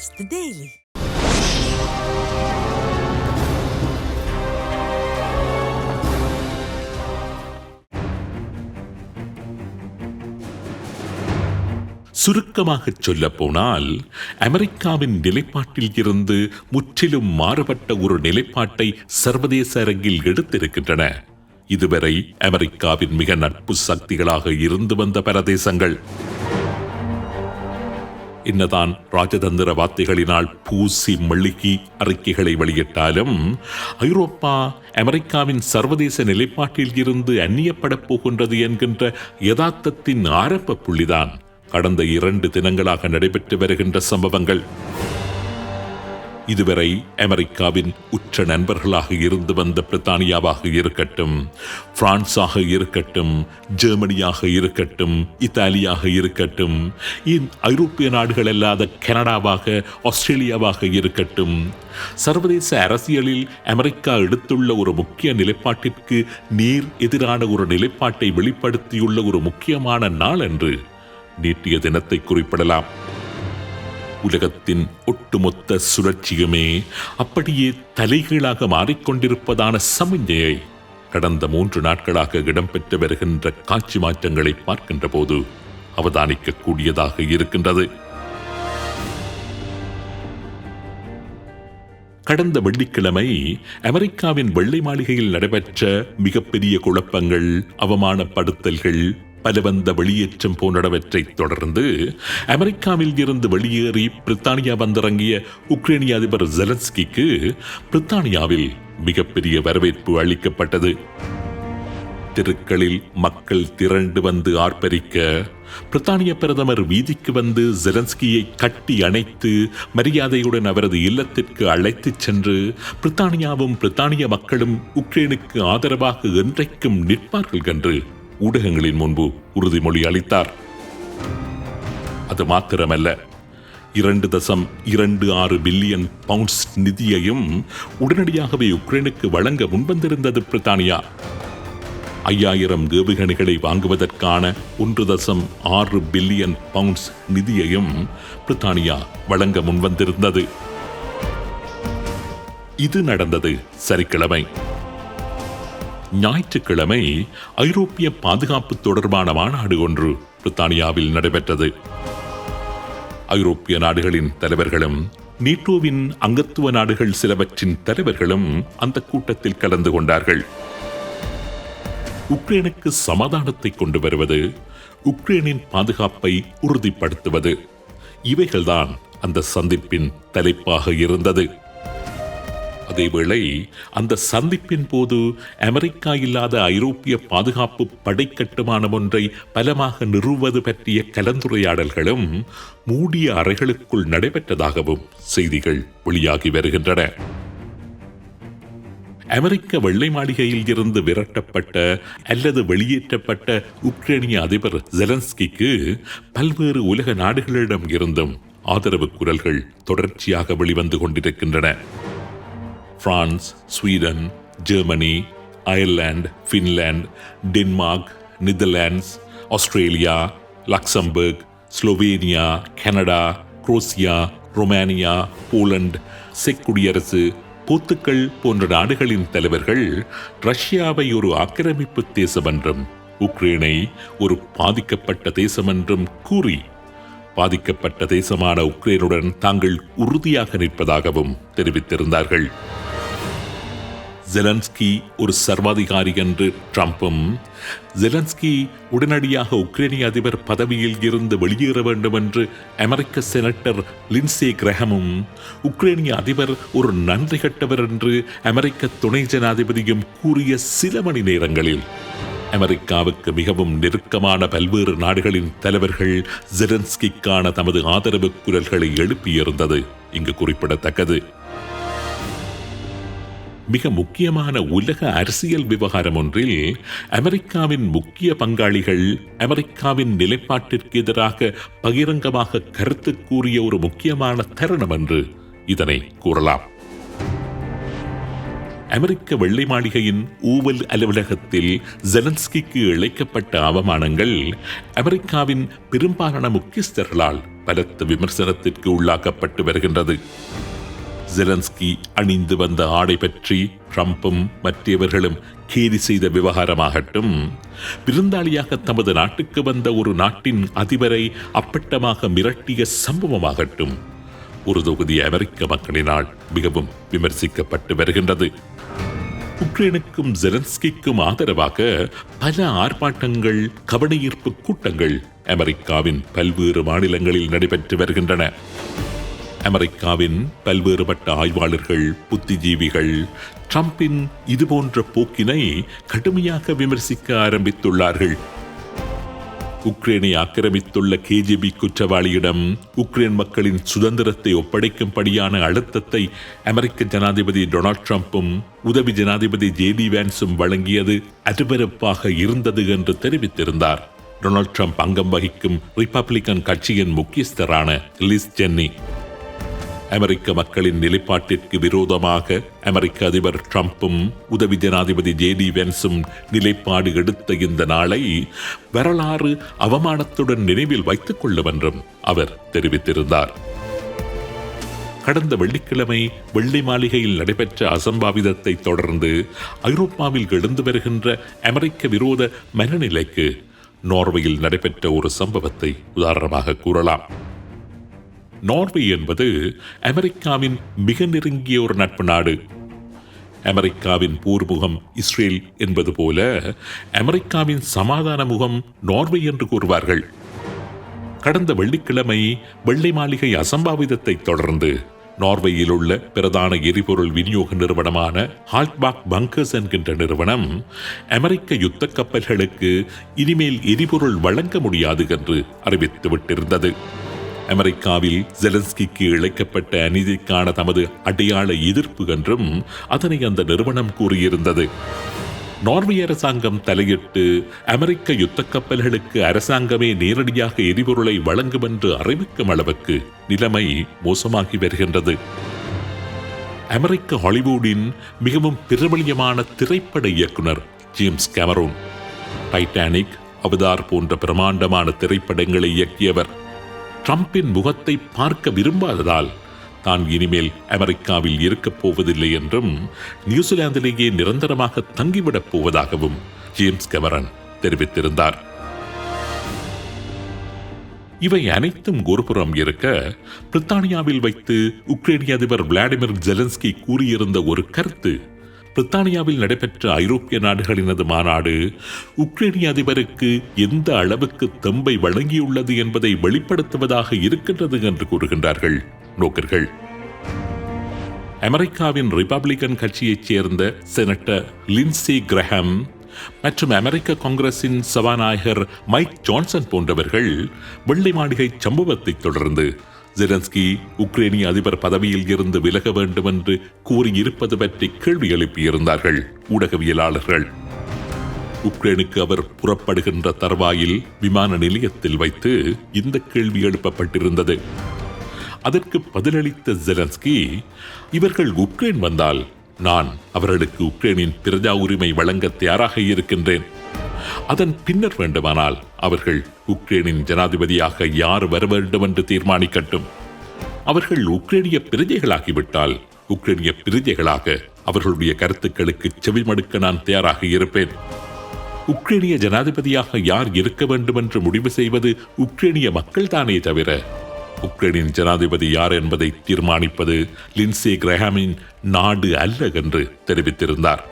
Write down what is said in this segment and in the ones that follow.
is The Daily. சுருக்கமாகச் சொல்லப்போனால் அமெரிக்காவின் நிலைப்பாட்டில் இருந்து முற்றிலும் மாறுபட்ட ஒரு நிலைப்பாட்டை சர்வதேச அரங்கில் எடுத்திருக்கின்றன இதுவரை அமெரிக்காவின் மிக நட்பு சக்திகளாக இருந்து வந்த பல தேசங்கள் என்னதான் ராஜதந்திர வார்த்தைகளினால் பூசி மழுகி அறிக்கைகளை வெளியிட்டாலும் ஐரோப்பா அமெரிக்காவின் சர்வதேச நிலைப்பாட்டில் இருந்து அந்நியப்படப் போகின்றது என்கின்ற யதார்த்தத்தின் ஆரம்ப புள்ளிதான் கடந்த இரண்டு தினங்களாக நடைபெற்று வருகின்ற சம்பவங்கள். இதுவரை அமெரிக்காவின் உற்ற நண்பர்களாக இருந்து வந்த பிரித்தானியாவாக இருக்கட்டும் பிரான்ஸாக இருக்கட்டும் ஜெர்மனியாக இருக்கட்டும் இத்தாலியாக இருக்கட்டும் இன் ஐரோப்பிய நாடுகள் அல்லாத கனடாவாக ஆஸ்திரேலியாவாக இருக்கட்டும் சர்வதேச அரசியலில் அமெரிக்கா எடுத்துள்ள ஒரு முக்கிய நிலைப்பாட்டிற்கு நேர் எதிரான ஒரு நிலைப்பாட்டை வெளிப்படுத்தியுள்ள ஒரு முக்கியமான நாள் என்று நேற்றைய தினத்தை குறிப்பிடலாம். உலகத்தின் ஒட்டுமொத்த சுழற்சியுமே அப்படியே தலைகீழாக மாறிக்கொண்டிருப்பதான சமிஞ்சையை கடந்த மூன்று நாட்களாக இடம்பெற்று வருகின்ற காட்சி மாற்றங்களை பார்க்கின்ற போது அவதானிக்க கூடியதாக இருக்கின்றது. கடந்த வெள்ளிக்கிழமை அமெரிக்காவின் வெள்ளை மாளிகையில் நடைபெற்ற மிகப்பெரிய குழப்பங்கள் அவமானப்படுத்தல்கள் பலவந்த வெளியேற்றம் போன்றவற்றை தொடர்ந்து அமெரிக்காவில் இருந்து வெளியேறி பிரித்தானியா வந்திறங்கிய உக்ரைனிய அதிபர் ஜெலன்ஸ்கிக்கு பிரித்தானியாவில் மிகப்பெரிய வரவேற்பு அளிக்கப்பட்டது. தெருக்களில் மக்கள் திரண்டு வந்து ஆர்ப்பரிக்க பிரித்தானிய பிரதமர் வீதிக்கு வந்து ஜெலன்ஸ்கியை கட்டி அணைத்து மரியாதையுடன் அவரது இல்லத்திற்கு அழைத்துச் சென்று பிரித்தானியாவும் பிரித்தானிய மக்களும் உக்ரைனுக்கு ஆதரவாக என்றைக்கும் நிற்பார்கள் என்று ஊடகங்களின் முன்பு உறுதிமொழி அளித்தார். அது மாத்திரமல்ல இரண்டு தசம் இரண்டு ஆறு பில்லியன் பவுண்ட்ஸ் நிதியையும் உடனடியாகவே உக்ரைனுக்கு வழங்க முன்வந்திருந்தது பிரித்தானியா. ஐயாயிரம் ஏவுகணைகளை வாங்குவதற்கான ஒன்று தசம் ஆறு பில்லியன் பவுண்ட்ஸ் நிதியையும் பிரித்தானியா வழங்க முன்வந்திருந்தது. இது நடந்தது சனிக்கிழமை ஞாயிற்றுக்கிழமை ஐரோப்பிய பாதுகாப்பு தொடர்பான மாநாடு ஒன்று பிரித்தானியாவில் நடைபெற்றது. ஐரோப்பிய நாடுகளின் தலைவர்களும் நீட்டோவின் அங்கத்துவ நாடுகள் சிலவற்றின் தலைவர்களும் அந்த கூட்டத்தில் கலந்து கொண்டார்கள். உக்ரைனுக்கு சமாதானத்தை கொண்டு வருவது உக்ரைனின் பாதுகாப்பை உறுதிப்படுத்துவது இவைகள்தான் அந்த சந்திப்பின் தலைப்பாக இருந்தது. அதேவேளை அந்த சந்திப்பின் போது அமெரிக்கா இல்லாத ஐரோப்பிய பாதுகாப்பு படை கட்டுமானம் ஒன்றை பலமாக நிறுவது பற்றிய கலந்துரையாடல்களும் மூடிய அறைகளுக்குள் நடைபெற்றதாகவும் செய்திகள் வெளியாகி வருகின்றன. அமெரிக்க வெள்ளை மாளிகையில் இருந்து விரட்டப்பட்ட அல்லது வெளியேற்றப்பட்ட உக்ரைனிய அதிபர் ஜெலன்ஸ்கிக்கு பல்வேறு உலக நாடுகளிடம் இருந்தும் ஆதரவு குரல்கள் தொடர்ச்சியாக வெளிவந்து கொண்டிருக்கின்றன. France Sweden Germany Ireland Finland Denmark Netherlands Australia Luxembourg Slovenia Canada Croatia Romania Poland check குடியரசு போர்த்துக்கல் போன்ற நாடுகளின் தலைவர்கள் ரஷ்யாவை ஒரு ஆக்கிரமிப்பு தேசம் என்றும் உக்ரைனை ஒரு பாதிக்கப்பட்ட தேசம் என்றும் கூறி பாதிக்கப்பட்ட தேசமான உக்ரைனுடன் தாங்கள் உறுதியாக நிற்பதாகவும் தெரிவித்திருந்தார்கள். ஜெலன்ஸ்கி ஒரு சர்வாதிகாரி என்று ட்ரம்ப்பும் ஜெலன்ஸ்கி உடனடியாக உக்ரைனிய அதிபர் பதவியில் இருந்து வெளியேற வேண்டும் என்று அமெரிக்க செனட்டர் லின்சே கிரஹமும் உக்ரைனிய அதிபர் ஒரு நன்றி கட்டவர் என்று அமெரிக்க துணை ஜனாதிபதியும் கூறிய சில மணி நேரங்களில். அமெரிக்காவுக்கு மிகவும் நெருக்கமான பல்வேறு நாடுகளின் தலைவர்கள் ஜெலன்ஸ்கிக்கான தமது ஆதரவு குரல்களை எழுப்பியிருந்தது. இங்கு குறிப்பிடத்தக்கது. மிக முக்கியமான உலக அரசியல் விவகாரம் ஒன்றில் அமெரிக்காவின் முக்கிய பங்காளிகள் அமெரிக்காவின் நிலைப்பாட்டிற்கு எதிராக பகிரங்கமாக கருத்து கூறிய ஒரு முக்கியமான தருணம் என்று இதனை கூறலாம். அமெரிக்க வெள்ளை மாளிகையின் ஊவல் அலுவலகத்தில் ஜெலன்ஸ்கிக்கு இழைக்கப்பட்ட அவமானங்கள் அமெரிக்காவின் பெரும்பாலான முக்கியஸ்தர்களால் பலத்த விமர்சனத்திற்கு உள்ளாக்கப்பட்டு வருகின்றது. ஜெலன்ஸ்கி அணிந்து வந்த ஆடை பற்றி ட்ரம்ப்பும் மற்றவர்களும் கேலி செய்த விவகாரமாகட்டும் விருந்தாளியாக தமது நாட்டுக்கு வந்த ஒரு நாட்டின் அதிபரை அப்பட்டமாக மிரட்டிய சம்பவமாகட்டும். ஒரு தொகுதி அமெரிக்க மக்களினால் மிகவும் விமர்சிக்கப்பட்டு வருகின்றது. உக்ரைனுக்கும் ஜெலன்ஸ்கிக்கும் ஆதரவாக பல ஆர்ப்பாட்டங்கள் கவனஈர்ப்பு கூட்டங்கள் அமெரிக்காவின் பல்வேறு மாநிலங்களில் நடைபெற்று வருகின்றன. அமெரிக்காவின் பல்வேறுபட்ட ஆய்வாளர்கள் புத்திஜீவிகள் ட்ரம்பின் இதுபோன்ற போக்கினை கடுமையாக விமர்சிக்க ஆரம்பித்துள்ளார்கள். உக்ரைனை ஆக்கிரமித்துள்ள கேஜிபி குற்றவாளியிடம் உக்ரைன் மக்களின் சுதந்திரத்தை ஒப்படைக்கும்படியான அழுத்தத்தை அமெரிக்க ஜனாதிபதி டொனால்ட் ட்ரம்ப்பும் உதவி ஜனாதிபதி ஜேடி வேன்ஸும் வழங்கியது அருவருப்பாக இருந்தது என்று தெரிவித்திருந்தார். டொனால்ட் ட்ரம்ப் அங்கம் வகிக்கும் ரிப்பப்ளிக்கன் கட்சியின் முக்கியஸ்தரான லிஸ் ஜென்னி. அமெரிக்க மக்களின் நிலைப்பாட்டிற்கு விரோதமாக அமெரிக்க அதிபர் ட்ரம்ப்பும் உதவி ஜனாதிபதி ஜேடி வென்ஸும் நிலைப்பாடு எடுத்த இந்த நாளை வரலாறு அவமானத்துடன் நினைவில் வைத்துக் கொள்ளும் என்றும் அவர் தெரிவித்திருந்தார். கடந்த வெள்ளிக்கிழமை வெள்ளை மாளிகையில் நடைபெற்ற அசம்பாவிதத்தை தொடர்ந்து ஐரோப்பாவில் எழுந்து வருகின்ற அமெரிக்க விரோத மனநிலைக்கு நார்வேயில் நடைபெற்ற ஒரு சம்பவத்தை உதாரணமாக கூறலாம். நார்வே என்பது அமெரிக்காவின் மிக நெருங்கிய ஒரு நட்பு நாடு. அமெரிக்காவின் பூர்முகம் இஸ்ரேல் என்பது போல அமெரிக்காவின் சமாதான முகம் நார்வே என்று கூறுவார்கள். கடந்த வெள்ளிக்கிழமை வெள்ளை மாளிகை அசம்பாவிதத்தை தொடர்ந்து நார்வேயில் உள்ள பிரதான எரிபொருள் விநியோக நிறுவனமான ஹால்ட்பாக் பங்கர்ஸ் என்கின்ற நிறுவனம் அமெரிக்க யுத்த கப்பல்களுக்கு இனிமேல் எரிபொருள் வழங்க முடியாது என்று அறிவித்து விட்டிருந்தது அமெரிக்காவில் ஜெலன்ஸ்கிக்கு இழைக்கப்பட்ட அநீதிக்கான தமது அடையாள எதிர்ப்பு என்றும் அதனை அந்த நிறுவனம் கூறியிருந்தது. நார்வே அரசாங்கம் தலையிட்டு அமெரிக்க யுத்த கப்பல்களுக்கு அரசாங்கமே நேரடியாக எரிபொருளை வழங்கும் என்று அறிவிக்கும் அளவுக்கு நிலைமை மோசமாகி வருகின்றது. அமெரிக்க ஹாலிவுட்டின் மிகவும் பிரபலியமான திரைப்பட இயக்குனர் ஜேம்ஸ் கேமரோன். டைட்டானிக் அவதார் போன்ற பிரமாண்டமான திரைப்படங்களை இயக்கியவர் ட்ரம்பின் முகத்தை பார்க்க விரும்பாததால் தான் இனிமேல் அமெரிக்காவில் இருக்கப் போவதில்லை என்றும் நியூசிலாந்திலேயே நிரந்தரமாக தங்கிவிடப் போவதாகவும் ஜேம்ஸ் கெமரன் தெரிவித்திருந்தார். இவை அனைத்தும் ஒருபுறம் இருக்க பிரித்தானியாவில் வைத்து உக்ரைனிய அதிபர் விளாடிமிர் ஜெலன்ஸ்கி கூறியிருந்த ஒரு கருத்து பிரித்தானியாவில் நடைபெற்ற ஐரோப்பிய நாடுகளினது மாநாடு உக்ரைனிய அதிபருக்கு எந்த அளவுக்கு தெம்பை வழங்கியுள்ளது என்பதை வெளிப்படுத்துவதாக இருக்கின்றது என்று கூறுகின்றார்கள். நோக்கர்கள். அமெரிக்காவின் ரிபப்ளிகன் கட்சியைச் சேர்ந்த செனட்டர் லின்சி கிரஹாம் மற்றும் அமெரிக்க காங்கிரசின் சபாநாயகர் மைக் ஜான்சன் போன்றவர்கள் வெள்ளை மாளிகை சம்பவத்தை தொடர்ந்து ஜெலன்ஸ்கி உக்ரைனிய அதிபர் பதவியில் இருந்து விலக வேண்டும் என்று கூறியிருப்பது பற்றி கேள்வி எழுப்பியிருந்தார்கள் ஊடகவியலாளர்கள். உக்ரைனுக்கு அவர் புறப்படுகின்ற தருவாயில் விமான நிலையத்தில் வைத்து இந்த கேள்வி எழுப்பப்பட்டிருந்தது. அதற்கு பதிலளித்த ஜெலன்ஸ்கி இவர்கள் உக்ரைன் வந்தால் நான் அவர்களுக்கு உக்ரைனின் பிரஜா உரிமை வழங்க தயாராக இருக்கின்றேன். அதன் பின்னர் வேண்டுமானால் அவர்கள் உக்ரைனின் ஜனாதிபதியாக யார் வர வேண்டும் என்று தீர்மானிக்கட்டும். அவர்கள் உக்ரைனிய பிரஜைகளாகிவிட்டால் உக்ரைனிய பிரஜைகளாக அவர்களுடைய கருத்துக்களுக்கு செவிமடுக்க நான் தயாராக இருப்பேன். உக்ரைனிய ஜனாதிபதியாக யார் இருக்க வேண்டும் என்று முடிவு செய்வது உக்ரைனிய மக்கள் தானே தவிர உக்ரைனின் ஜனாதிபதி யார் என்பதை தீர்மானிப்பது லின்சே கிரஹாமின் நாடு அல்ல என்று தெரிவித்திருந்தார்.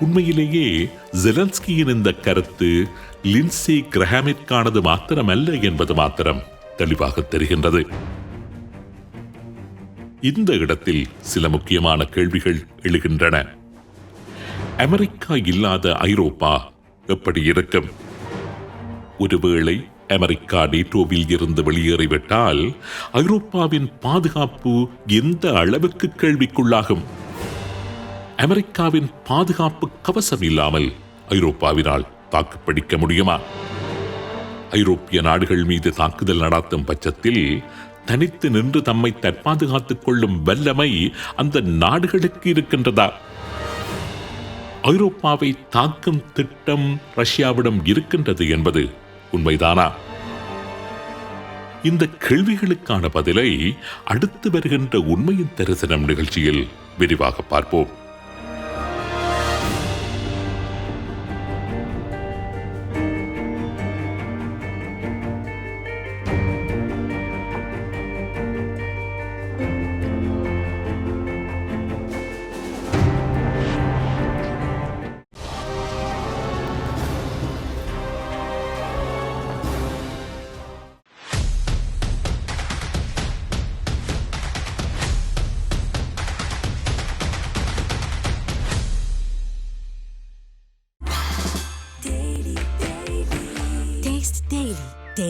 உண்மையிலேயே ஜெலன்ஸ்கியின் இந்த கருத்து லின்சி கிரஹாமிற்கானது மாத்திரமல்ல என்பது மாத்திரம் தெளிவாக தெரிகின்றது. இந்த இடத்தில் சில முக்கியமான கேள்விகள் எழுகின்றன. அமெரிக்கா இல்லாத ஐரோப்பா எப்படி இருக்கும்? ஒருவேளை அமெரிக்கா நேட்டோவில் இருந்து வெளியேறிவிட்டால் ஐரோப்பாவின் பாதுகாப்பு எந்த அளவுக்கு கேள்விக்குள்ளாகும்? அமெரிக்காவின் பாதுகாப்பு கவசம் இல்லாமல் ஐரோப்பாவினால் தாக்குப்பிடிக்க முடியுமா? ஐரோப்பிய நாடுகள் மீது தாக்குதல் நடாத்தும் பட்சத்தில் தனித்து நின்று தம்மை தற்பாதுகாத்துக் கொள்ளும் வல்லமை அந்த நாடுகளுக்கு இருக்கின்றதா? ஐரோப்பாவை தாக்கும் திட்டம் ரஷ்யாவிடம் இருக்கின்றது என்பது உண்மைதானா? இந்த கேள்விகளுக்கான பதிலை அடுத்து வருகின்ற உண்மையின் தரிசனம் நிகழ்ச்சியில் விரிவாக பார்ப்போம்.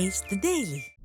is the daily.